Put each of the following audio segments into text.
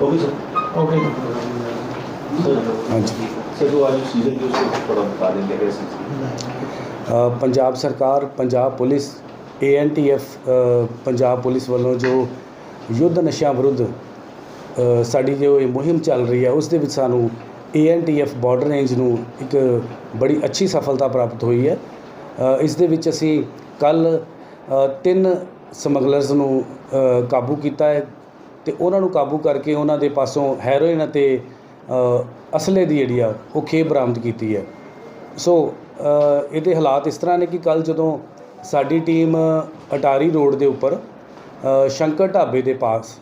ਉਹ ਵੀ sir okay sir ਜੋ ਅੱਜ ਸੀਜ਼ਨ ਦੀ ਉਸ ਥੋੜਾ ਬਤਾ ਦਿੰਦੇ ਹੈ ਸੀ। ਅ, ਪੰਜਾਬ ਸਰਕਾਰ Punjab police ANTF Punjab police ਵੱਲੋਂ ਜੋ ਯੁੱਧ ਨਸ਼ਿਆਂ ਵਿਰੁੱਧ ਸਾਡੀ ਜੋ ਇਹ ਮੁਹਿੰਮ ਚੱਲ ਰਹੀ ਹੈ ਉਸ ਦੇ ਵਿੱਚ ਸਾਨੂੰ ਏਐਨਟੀਐਫ ਬਾਰਡਰ ਰੇਂਜ ਨੂੰ ਇੱਕ ਬੜੀ ਅੱਛੀ ਸਫਲਤਾ ਪ੍ਰਾਪਤ ਹੋਈ ਹੈ। ਇਸ ਦੇ ਵਿੱਚ ਅਸੀਂ ਕੱਲ ਤਿੰਨ ਸਮਗਲਰਸ ਨੂੰ ਕਾਬੂ ਕੀਤਾ ਹੈ ਅਤੇ ਉਹਨਾਂ ਨੂੰ ਕਾਬੂ ਕਰਕੇ ਉਹਨਾਂ ਦੇ ਪਾਸੋਂ ਹੈਰੋਇਨ ਅਤੇ ਅਸਲੇ ਦੀ ਜਿਹੜੀ ਆ, ਉਹ ਖੇਪ ਬਰਾਮਦ ਕੀਤੀ ਹੈ। ਸੋ ਇਹਦੇ ਹਾਲਾਤ ਇਸ ਤਰ੍ਹਾਂ ਨੇ ਕਿ ਕੱਲ ਜਦੋਂ ਸਾਡੀ ਟੀਮ ਅਟਾਰੀ ਰੋਡ ਦੇ ਉੱਪਰ ਸ਼ੰਕਰ ਢਾਬੇ ਦੇ ਪਾਸ,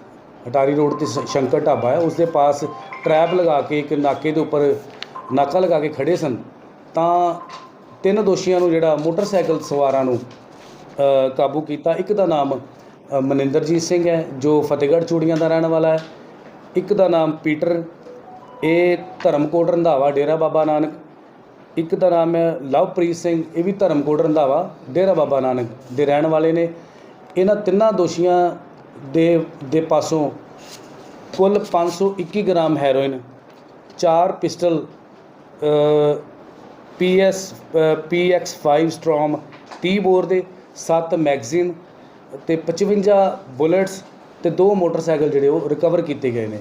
ਅਟਾਰੀ ਰੋਡ ਤੇ ਸ਼- ਸ਼ੰਕਰ ਢਾਬਾ ਹੈ, ਉਸ ਦੇ ਪਾਸ ਟਰੈਪ ਲਗਾ ਕੇ ਇੱਕ ਨਾਕੇ ਦੇ ਉੱਪਰ ਨਾਕਾ ਲਗਾ ਕੇ ਖੜੇ ਸਨ, ਤਾਂ ਤਿੰਨ ਦੋਸ਼ੀਆਂ ਨੂੰ ਜਿਹੜਾ ਮੋਟਰਸਾਈਕਲ ਸਵਾਰਾਂ ਨੂੰ ਕਾਬੂ ਕੀਤਾ। ਇੱਕ ਦਾ ਨਾਮ ਮਨਿੰਦਰਜੀਤ ਸਿੰਘ ਹੈ, ਜੋ ਫਤਿਹਗੜ੍ਹ ਚੂੜੀਆਂ ਦਾ ਰਹਿਣ ਵਾਲਾ ਹੈ। ਇੱਕ ਦਾ ਨਾਮ ਪੀਟਰ, ਇਹ ਧਰਮਕੋਟ ਰੰਧਾਵਾ, ਡੇਰਾ ਬਾਬਾ ਨਾਨਕ। ਇੱਕ ਦਾ ਨਾਮ ਹੈ ਲਵਪ੍ਰੀਤ ਸਿੰਘ, ਇਹ ਵੀ ਧਰਮਕੋਟ ਰੰਧਾਵਾ, ਡੇਰਾ ਬਾਬਾ ਨਾਨਕ ਦੇ ਰਹਿਣ ਵਾਲੇ ਨੇ। ਇਹਨਾਂ ਤਿੰਨਾਂ ਦੋਸ਼ੀਆਂ ਦੇ ਦੇ ਪਾਸੋਂ ਕੁੱਲ 521 ਗ੍ਰਾਮ ਹੈਰੋਇਨ, ਚਾਰ pistol PS PX5 Storm 30 bore ਦੇ 7 ਮੈਗਜ਼ੀਨ ਤੇ 55 ਬੁਲੇਟਸ ਤੇ ਦੋ ਮੋਟਰਸਾਈਕਲ ਜਿਹੜੇ ਉਹ ਰਿਕਵਰ ਕੀਤੇ ਗਏ ਨੇ।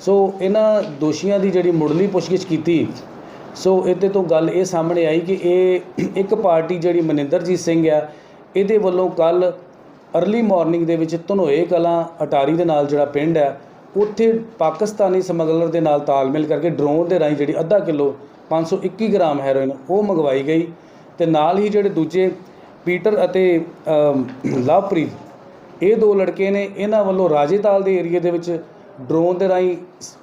ਸੋ ਇਹਨਾਂ ਦੋਸ਼ੀਆਂ ਦੀ ਜਿਹੜੀ ਮੁੱਢਲੀ ਪੁੱਛਗਿੱਛ ਕੀਤੀ, ਸੋ ਇਹਦੇ ਤੋਂ ਗੱਲ ਇਹ ਸਾਹਮਣੇ ਆਈ ਕਿ ਇਹ ਇੱਕ ਪਾਰਟੀ ਜਿਹੜੀ ਮਨਿੰਦਰਜੀਤ ਸਿੰਘ ਆ, ਇਹਦੇ ਵੱਲੋਂ ਕੱਲ ਅਰਲੀ ਮਾਰਨਿੰਗ ਦੇ ਵਿੱਚ ਧਨੋਏ ਕਲਾਂ ਅਟਾਰੀ ਦੇ ਨਾਲ ਜਿਹੜਾ ਪਿੰਡ ਹੈ ਉੱਥੇ ਪਾਕਿਸਤਾਨੀ ਸਮਗਲਰ ਦੇ ਨਾਲ ਤਾਲਮੇਲ ਕਰਕੇ ਡਰੋਨ ਦੇ ਰਾਹੀਂ ਜਿਹੜੀ ਅੱਧਾ ਕਿਲੋ 521 ਗ੍ਰਾਮ ਹੈਰੋਇਨ ਉਹ ਮੰਗਵਾਈ ਗਈ ਤੇ ਨਾਲ ਹੀ ਜਿਹੜੇ ਦੂਜੇ ਪੀਟਰ ਅਤੇ ਅਮ, ਲਵਪ੍ਰੀਤ ਇਹ ਦੋ ਲੜਕੇ ਨੇ ਇਹਨਾਂ ਵੱਲੋਂ ਰਾਜੇਤਾਲ ਦੇ ਏਰੀਆ ਦੇ ਵਿੱਚ ਡਰੋਨ ਦੇ ਰਾਹੀਂ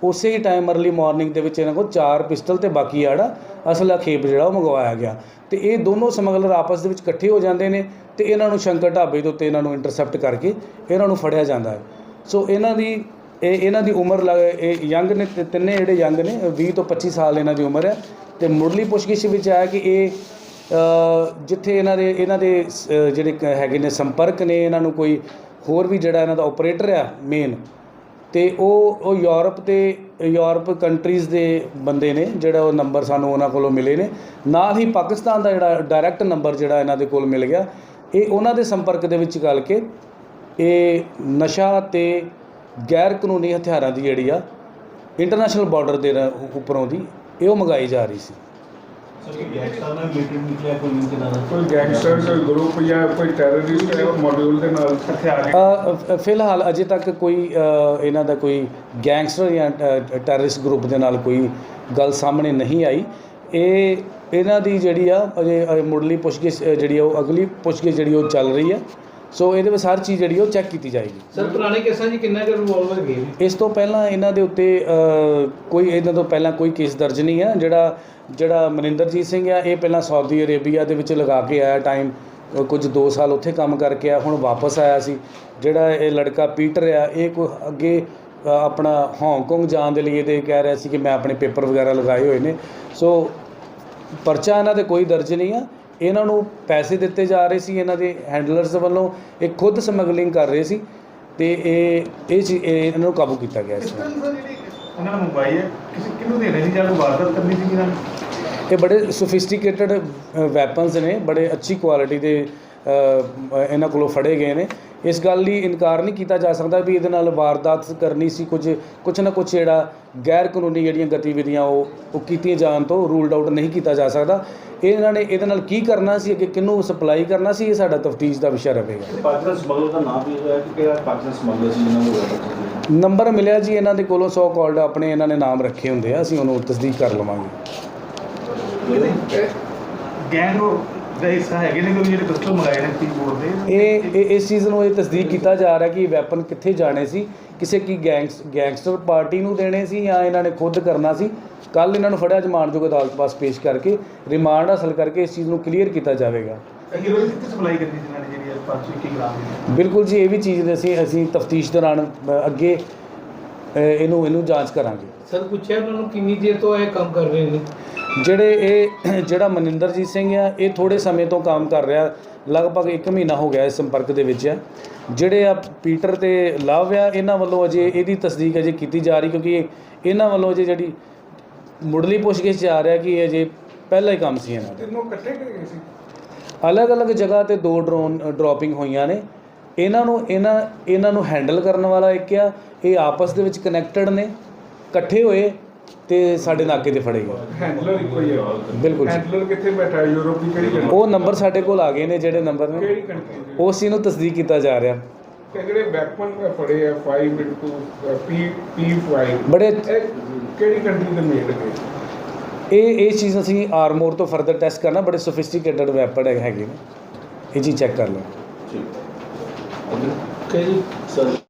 ਉਸੇ ਹੀ ਟਾਈਮ ਅਰਲੀ ਮਾਰਨਿੰਗ ਦੇ ਵਿੱਚ ਇਹਨਾਂ ਕੋਲ ਚਾਰ ਪਿਸਟਲ ਤੇ ਬਾਕੀ ਆੜਾ ਅਸਲਾ ਖੇਪ ਜਿਹੜਾ ਉਹ ਮੰਗਵਾਇਆ ਗਿਆ। ਤੇ ਇਹ ਦੋਨੋਂ ਸਮਗਲਰ ਆਪਸ ਦੇ ਵਿੱਚ ਇਕੱਠੇ ਹੋ ਜਾਂਦੇ ਨੇ ਤੇ ਇਹਨਾਂ ਨੂੰ ਸ਼ੰਕਰ ਢਾਬੇ ਦੇ ਉੱਤੇ ਇਹਨਾਂ ਨੂੰ ਇੰਟਰਸੈਪਟ ਕਰਕੇ ਇਹਨਾਂ ਨੂੰ ਫੜਿਆ ਜਾਂਦਾ ਹੈ। ਸੋ ਇਹਨਾਂ ਦੀ ਇਹ ਇਹਨਾਂ ਦੀ ਉਮਰ ਲੱਗ- ਇਹ ਯੰਗ ਨੇ ਤਿੰਨੇ ਜਿਹੜੇ ਯੰਗ ਨੇ 20 ਤੋਂ 25 ਸਾਲ ਇਹਨਾਂ ਦੀ ਉਮਰ ਹੈ। ਤੇ ਮੁੱਢਲੀ ਪੁੱਛਗਿੱਛ ਵਿੱਚ ਆਇਆ ਕਿ ਇਹ ਜਿੱਥੇ ਇਹਨਾਂ ਦੇ ਇਹਨਾਂ ਦੇ ਸ- ਜਿਹੜੇ ਕ- ਹੈਗੇ ਨੇ ਸੰਪਰਕ ਨੇ, ਇਹਨਾਂ ਨੂੰ ਕੋਈ ਹੋਰ ਵੀ ਜਿਹੜਾ ਇਹਨਾਂ ਦਾ ਆਪਰੇਟਰ ਆ ਮੇਨ ਤੇ ਉਹ ਉਹ ਯੂਰਪ ਤੇ, ਯੂਰਪ ਕੰਟਰੀਜ਼ ਦੇ ਬੰਦੇ ਨੇ, ਜਿਹੜਾ ਉਹ ਨੰਬਰ ਸਾਨੂੰ ਉਹਨਾਂ ਕੋਲੋਂ ਮਿਲੇ ਨੇ। ਨਾਲ ਹੀ ਪਾਕਿਸਤਾਨ ਦਾ ਜਿਹੜਾ ਡਾਇਰੈਕਟ ਨੰਬਰ ਜਿਹੜਾ ਇਹਨਾਂ ਦੇ ਕੋਲ ਮਿਲ ਗਿਆ। ਇਹ ਉਹਨਾਂ ਦੇ ਸੰਪਰਕ ਦੇ ਵਿੱਚ ਗੱਲ ਕੇ, ਇਹ ਨਸ਼ਾ ਤੇ ਗੈਰ ਕਾਨੂੰਨੀ ਹਥਿਆਰਾਂ ਦੀ ਜਿਹੜੀ ਆ ਇੰਟਰਨੈਸ਼ਨਲ ਬਾਰਡਰ ਦੇ ਰ- ਉੱਪਰੋਂ ਦੀ, ਇਹ ਉਹ ਮੰਗਾਈ ਜਾ ਰਹੀ ਸੀ। ਕੋਈ ਲਿੰਕ ਨਾਲ ਕੋਈ ਗੈਂਗਸਟਰ ਕੋਈ ਗਰੁੱਪ ਜਾਂ ਕੋਈ ਟੈਰਰਿਸਟ ਮੋਡਿਊਲ ਦੇ ਨਾਲ ਹਥਿਆਰ ਅ, ਅ, ਫਿਲਹਾਲ ਅਜੇ ਤੱਕ ਕੋਈ ਅ, ਇਹਨਾਂ ਦਾ ਕੋਈ ਗੈਂਗਸਟਰ ਜਾਂ ਟੈਰਰਿਸਟ ਗਰੁੱਪ ਦੇ ਨਾਲ ਕੋਈ ਗੱਲ ਸਾਹਮਣੇ ਨਹੀਂ ਆਈ। ਇਹ ਇਹਨਾਂ ਦੀ ਜਿਹੜੀ ਆ ਅਜੇ ਅਜੇ ਮੁੱਢਲੀ ਪੁੱਛਗਿੱਛ ਅ, ਜਿਹੜੀ ਆ ਉਹ ਅਗਲੀ ਪੁੱਛਗਿੱਛ ਜਿਹੜੀ ਉਹ ਚੱਲ ਰਹੀ ਆ। ਸੋ ਇਹਦੇ ਵਿੱਚ ਹਰ ਚੀਜ਼ ਜਿਹੜੀ ਉਹ ਚੈੱਕ ਕੀਤੀ ਜਾਏਗੀ। ਸਰ ਪੁਰਾਣੇ ਕੇਸਾਂ 'ਚ ਕਿੰਨਾ ਕੁ ਰਿਵੋਲਵਰ ਗਏ ਨੇ? ਇਸ ਤੋਂ ਪਹਿਲਾਂ ਇਹਨਾਂ ਦੇ ਉੱਤੇ ਕੋਈ ਇਹਨਾਂ ਤੋਂ ਪਹਿਲਾਂ ਕੋਈ ਕੇਸ ਦਰਜ ਨਹੀਂ ਹੈ ਜਿਹੜਾ ਜਿਹੜਾ ਮਨਿੰਦਰਜੀਤ ਸਿੰਘ ਆ ਇਹ ਪਹਿਲਾਂ ਸਾਊਦੀ ਅਰੇਬੀਆ ਦੇ ਵਿੱਚ ਲਗਾ ਕੇ ਆਇਆ ਟਾਈਮ ਕੁਝ 2 ਸਾਲ ਉੱਥੇ ਕੰਮ ਕਰਕੇ ਆ ਹੁਣ ਵਾਪਸ ਆਇਆ ਸੀ। ਜਿਹੜਾ ਇਹ ਲੜਕਾ ਪੀਟਰ ਆ ਇਹ ਕੋਈ ਅੱਗੇ ਆਪਣਾ ਹਾਂਗਕਾਂਗ ਜਾਣ ਦੇ ਲਈ ਇਹਦੇ ਕਹਿ ਰਿਹਾ ਸੀ ਕਿ ਮੈਂ ਆਪਣੇ ਪੇਪਰ ਵਗੈਰਾ ਲਗਾਏ ਹੋਏ ਨੇ। ਸੋ ਪਰਚਾ ਇਹਨਾਂ ਦੇ ਕੋਈ ਦਰਜ ਨਹੀਂ ਆ। ਇਹਨਾਂ ਨੂੰ ਪੈਸੇ ਦਿੱਤੇ ਜਾ ਰਹੇ ਸੀ ਇਹਨਾਂ ਦੇ ਹੈਂਡਲਰਸ ਵੱਲੋਂ ਇਹ ਖੁਦ ਸਮਗਲਿੰਗ ਕਰ ਰਹੇ ਸੀ ਤੇ ਇਹ ਇਹ ਚੀ- ਇਹ ਇਹਨਾਂ ਨੂੰ ਕਾਬੂ ਕੀਤਾ ਗਿਆ ਸੀ। ਉਹਨਾਂ ਨੇ ਮੰਗਵਾਈ ਹੈ ਕਿਸੇ ਕਿਹਨੂੰ ਦੇਣੇ ਸੀ ਜਾਂ ਕੋਈ ਵਾਰਦਾਤ ਕਰਨੀ ਸੀ ਇਹਨਾਂ ਨੇ? ਇਹ ਬੜੇ ਸੋਫਿਸਟੀਕੇਟਡ ਵੈਪਨਸ ਨੇ ਬੜੇ ਅੱਛੀ ਕੁਆਲਿਟੀ ਦੇ ਇਹਨਾਂ ਕੋਲੋਂ ਫੜੇ ਗਏ ਨੇ। ਇਸ ਗੱਲ ਲਈ ਇਨਕਾਰ ਨਹੀਂ ਕੀਤਾ ਜਾ ਸਕਦਾ ਵੀ ਇਹਦੇ ਨਾਲ ਵਾਰਦਾਤ ਕਰਨੀ ਸੀ। ਕੁਝ ਕੁਝ ਨਾ ਕੁਝ ਜਿਹੜਾ ਗੈਰ ਕਾਨੂੰਨੀ ਜਿਹੜੀਆਂ ਗਤੀਵਿਧੀਆਂ ਉਹ ਉਹ ਕੀਤੀਆਂ ਜਾਣ ਤੋਂ ਰੂਲਡ ਆਊਟ ਨਹੀਂ ਕੀਤਾ ਜਾ ਸਕਦਾ। ਇਹਨਾਂ ਨੇ ਇਹਦੇ ਨਾਲ ਕੀ ਕਰਨਾ ਸੀ ਅੱਗੇ ਕਿਹਨੂੰ ਸਪਲਾਈ ਕਰਨਾ ਸੀ ਇਹ ਸਾਡਾ ਤਫਤੀਸ਼ ਦਾ ਵਿਸ਼ਾ ਰਹੇਗਾ। ਪਾਕਿਸਤਾਨ ਸਮਗਲਰ ਦਾ ਨਾਮ ਵੀ ਹੋਇਆ ਕਿ ਕਿਹੜਾ ਪਾਕਿਸਤਾਨ ਸਮਗਲਰ ਸੀ ਜਿਹਨਾਂ ਨੂੰ ਨੰਬਰ ਮਿਲਿਆ ਜੀ ਇਹਨਾਂ ਦੇ ਕੋਲੋਂ ਸੋ ਕਾਲਡ ਆਪਣੇ ਇਹਨਾਂ ਨੇ ਨਾਮ ਰੱਖੇ ਹੁੰਦੇ ਆ ਅਸੀਂ ਉਹਨੂੰ ਤਸਦੀਕ ਕਰ ਲਵਾਂਗੇ। ਗੈਂਗ ਦਾ ਹਿੱਸਾ ਹੈਗੇ ਨੇ ਕੋਈ ਜਿਹੜੇ ਪਿਸਟਲ ਮੰਗਾਏ ਨੇ ਤੀ ਬੋਰਡ ਦੇ। ਇਹ ਇਹ- ਇਸ ਚੀਜ਼ ਨੂੰ ਇਹ ਤਸਦੀਕ ਕੀਤਾ ਜਾ ਰਿਹਾ ਕਿ ਇਹ ਵੈਪਨ ਕਿੱਥੇ ਜਾਣੇ ਸੀ ਕਿਸੇ ਕੀ ਗੈਂਗਸ ਗੈਂਗਸਟਰ ਪਾਰਟੀ ਨੂੰ ਦੇਣੇ ਸੀ ਜਾਂ ਇਹਨਾਂ ਨੇ ਖੁਦ ਕਰਨਾ ਸੀ। ਕੱਲ ਇਹਨਾਂ ਨੂੰ ਫੜਿਆ ਜਮਾਨਯੋਗ ਅਦਾਲਤ ਪਾਸ ਪੇਸ਼ ਕਰਕੇ ਰਿਮਾਂਡ ਹਾਸਲ ਕਰਕੇ ਇਸ ਚੀਜ਼ ਨੂੰ ਕਲੀਅਰ ਕੀਤਾ ਜਾਵੇਗਾ। ਹੀਰੋਇਨ ਕਿੱਥੇ ਸਪਲਾਈ ਕਰਨੀ ਸੀ ਇਹਨਾਂ ਨੇ ਜਿਹੜੀ 521 ਗ੍ਰਾਮ ਦੀ? ਬਿਲਕੁਲ ਜੀ ਇਹ ਵੀ ਚੀਜ਼ ਦੇ ਅਸੀਂ ਅਸੀਂ ਤਫਤੀਸ਼ ਦੌਰਾਨ ਅ, ਅੱਗੇ ਅ, ਇਹਨੂੰ ਇਹਨੂੰ ਜਾਂਚ ਕਰਾਂਗੇ। ਸਰ ਪੁੱਛਿਆ ਉਹਨਾਂ ਨੂੰ ਕਿੰਨੀ ਦੇਰ ਤੋਂ ਇਹ ਕੰਮ ਕਰ ਰਹੇ ਨੇ? ਜਿਹੜੇ ਇਹ ਜਿਹੜਾ ਮਨਿੰਦਰਜੀਤ ਸਿੰਘ ਆ ਇਹ ਥੋੜੇ ਸਮੇਂ ਤੋਂ ਕੰਮ ਕਰ ਰਿਹਾ ਲਗਭਗ 1 ਮਹੀਨਾ ਹੋ ਗਿਆ ਇਸ ਸੰਪਰਕ ਦੇ ਵਿੱਚ ਹੈ ਜਿਹੜੇ ਆ ਪੀਟਰ ਤੇ ਲਵ ਆ ਇਹਨਾਂ ਵੱਲੋਂ ਅਜੇ ਇਹਦੀ ਤਸਦੀਕ ਅਜੇ ਕੀਤੀ ਜਾ ਰਹੀ ਕਿਉਂਕਿ ਇਹ- ਇਹਨਾਂ ਵੱਲੋਂ ਅਜੇ ਜਿਹੜੀ ਮੁੱਢਲੀ ਪੁੱਛਗਿੱਛ ਆ ਰਿਹਾ ਕਿ ਅਜੇ ਪਹਿਲਾ ਹੀ ਕੰਮ ਸੀ ਇਹਨਾਂ ਦਾ। ਤਿੰਨੋਂ ਇਕੱਠੇ ਗਏ ਸੀ? ਅਲੱਗ-ਅਲੱਗ ਜਗ੍ਹਾ ਤੇ ਦੋ ਡਰੋਨ ਡ੍ਰੌਪਿੰਗ ਹੋਈਆਂ ਨੇ। ਇਹਨਾਂ ਨੂੰ ਇਹਨਾਂ ਇਹਨਾਂ ਨੂੰ ਹੈਂਡਲ ਕਰਨ ਵਾਲਾ ਇੱਕ ਆ ਇਹ ਆਪਸ ਦੇ ਵਿੱਚ ਕਨੈਕਟਡ ਨੇ ਇਕੱਠੇ ਹੋਏ। ਤੇ ਸਾਡੇ ਨਾਕੇ ਤੇ ਫੜੇ ਗਏ। ਹੈਂਡਲਰ ਇੱਕੋ ਹੀ ਹੈ। ਬਿਲਕੁਲ ਜੀ। ਹੈਂਡਲਰ ਕਿੱਥੇ ਬੈਠਾ ਹੈ? ਯੂਰਪ ਦੀ ਕਿਹੜੀ ਕੰਟਰੀ ਉਹ ਨੰਬਰ ਸਾਡੇ ਕੋਲ ਆ ਗਏ ਨੇ ਜਿਹੜੇ ਨੰਬਰ ਨੇ। ਕਿਹੜੀ ਕੰਟਰੀ ਦੇ ਉਸ ਚੀਜ਼ ਨੂੰ ਤਸਦੀਕ ਕੀਤਾ ਜਾ ਰਿਹਾ। ਤੇ ਜਿਹੜੇ ਵੈਪਨ ਫੜੇ ਆ 5 ਇਨਟੂ ਪੀ P5 ਬੜੇ ਇਹ ਕਿਹੜੀ ਕੰਟਰੀ ਦੇ ਮੇਡ ਗਏ ਇਹ ਇਹ ਚੀਜ਼ ਅਸੀਂ ਆਰਮੋਰ ਤੋਂ ਫਰਦਰ ਟੈਸਟ ਕਰਨਾ ਬੜੇ ਸੋਫਿਸਟੀਕੇਟਡ ਵੈਪਨ ਹੈਗੇ ਨੇ। ਇਹ ਚੀਜ਼ ਚੈੱਕ ਕਰ ਲਓ। ਠੀਕ। ਕਿ ਜੀ